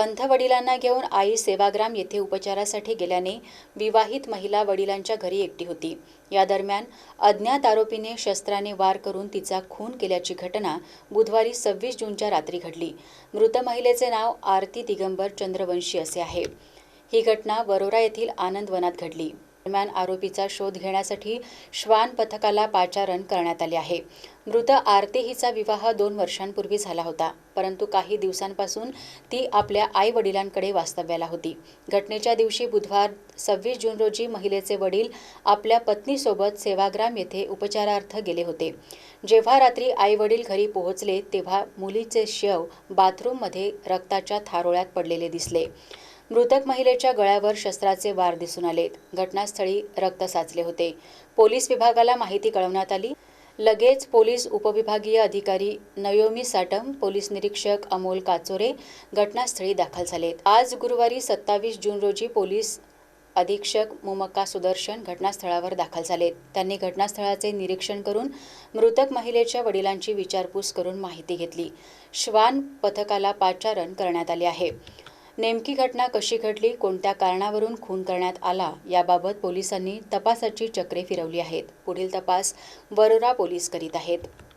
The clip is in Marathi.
अंध वडिलांना घेऊन आई सेवाग्राम येथे उपचारासाठी गेल्याने विवाहित महिला वडिलांच्या घरी एकटी होती. या दरम्यान अज्ञात आरोपीने शस्त्राने वार करून तिचा खून केल्याची घटना बुधवारी सव्वीस जूनच्या रात्री घडली. मृत महिलेचे नाव आरती दिगंबर चंद्रवंशी असे आहे. ही घटना वरोरा येथील आनंदवनात घडली. दरम्यान आरोपीचा शोध घेण्यासाठी श्वान पथकाला पाचारण करण्यात आले आहे. मृत आरती हिचा विवाह दोन वर्षांपूर्वी झाला होता परंतु काही दिवसांपासून ती आपल्या आई वडिलांकडे वास्तव्याला होती. घटनेच्या दिवशी बुधवार सव्वीस जून रोजी महिलेचे वडील आपल्या पत्नीसोबत सेवाग्राम येथे उपचारार्थ गेले होते. जेव्हा रात्री आई वडील घरी पोहोचले तेव्हा मुलीचे शव बाथरूममध्ये रक्ताच्या थारोळ्यात पडलेले दिसले. मृतक महिलेच्या गळ्यावर शस्त्राचे वार दिसून आलेत घटनास्थळी रक्त साचले होते. पोलीस विभागाला माहिती कळवण्यात आली. लगेच पोलीस उपविभागीय अधिकारी नयोमी साटम पोलीस निरीक्षक अमोल काचोरे घटनास्थळी दाखल झालेत. आज गुरुवारी सत्तावीस जून रोजी पोलीस अधीक्षक मुमक्का सुदर्शन घटनास्थळावर दाखल झालेत. त्यांनी घटनास्थळाचे निरीक्षण करून मृतक महिलेच्या वडिलांची विचारपूस करून माहिती घेतली. श्वान पथकाला पाचारण करण्यात आले आहे. नेमकी घटना कशी घडली कोणत्या कारणावरून खून करण्यात आला याबाबत पोलिसांनी तपासाची चक्रे फिरवली आहेत. पुढील तपास वरोरा पोलीस करीत आहेत.